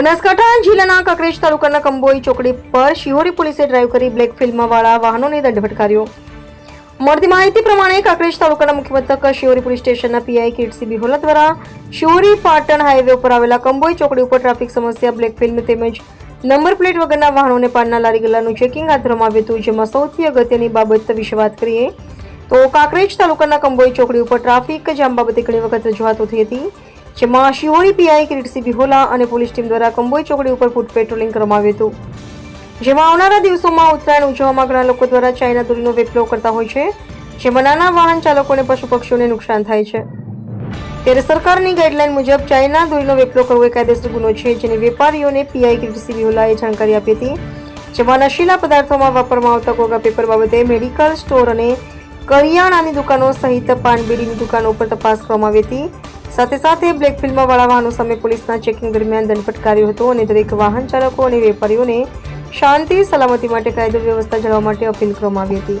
બનાસકાંઠા જિલ્લાના કકરેજ તાલુકાના કંબોઈ ચોકડી પર શિહોરી પોલીસે ડ્રાઈવ કરી બ્લેક ફિલ્મવાળા વાહનોને દંડ ફટકાર્યો. મળતી માહિતી પ્રમાણે કાંકરેજ તાલુકાના મુખ્ય મથક શિહોરી પોલીસ સ્ટેશનના પીઆઈ કીર્તિ બિહોલા દ્વારા શિહોરી પાટણ હાઈવે ઉપર આવેલા કંબોઈ ચોકડી ઉપર ટ્રાફિક સમસ્યા, બ્લેક ફિલ્મ તેમજ નંબર પ્લેટ વગરના વાહનોને પાડના લારી ગલ્લાનું ચેકિંગ હાથ ધરવામાં આવ્યું હતું, જેમાં સૌથી અગત્યની બાબત વિશે વાત કરીએ તો કાંકરેજ તાલુકાના કંબોઈ ચોકડી ઉપર ટ્રાફિક જામ બાબતે ઘણી વખત રજૂઆતો થઈ હતી. જેમાં શિહોરી પીઆઈ કિરીટસિંહ બિહોલા અને પોલીસ ટીમ દ્વારા કંબોઈ ચોકડી ઉપર ફૂટ પેટ્રોલિંગ કરવામાં આવ્યું હતું. જેમાં આવનારા દિવસોમાં ઉત્તરાયણ ઉજવવામાં ઘણા લોકો દ્વારા ચાઇના દોરીનો વેપલો કરતા હોય છે, જેમાં નાના વાહન ચાલકોને પશુ પક્ષીઓને નુકસાન થાય છે. ત્યારે સરકારની ગાઈડલાઈન મુજબ ચાઇના દોરીનો વેપલો કરવો એ કાયદેસર ગુનો છે, જેની વેપારીઓને પીઆઈ કિરીટસિંહ બિહોલાએ જાણકારી આપી હતી. જેમાં નશીલા પદાર્થોમાં વાપરવામાં આવતા કોગા પેપર બાબતે મેડિકલ સ્ટોર અને કરિયાણાની દુકાનો સહિત પાનબીડીની દુકાનો ઉપર તપાસ કરવામાં આવી હતી. સાથે સાથે બ્લેક ફિલ્મવાળા વાહનો સામે પોલીસના ચેકિંગ દરમિયાન દંડ ફટકાર્યો હતો અને દરેક વાહન ચાલકો અને વેપારીઓને શાંતિ, સલામતી માટે કાયદો વ્યવસ્થા જાળવવા માટે અપીલ કરવામાં આવી હતી.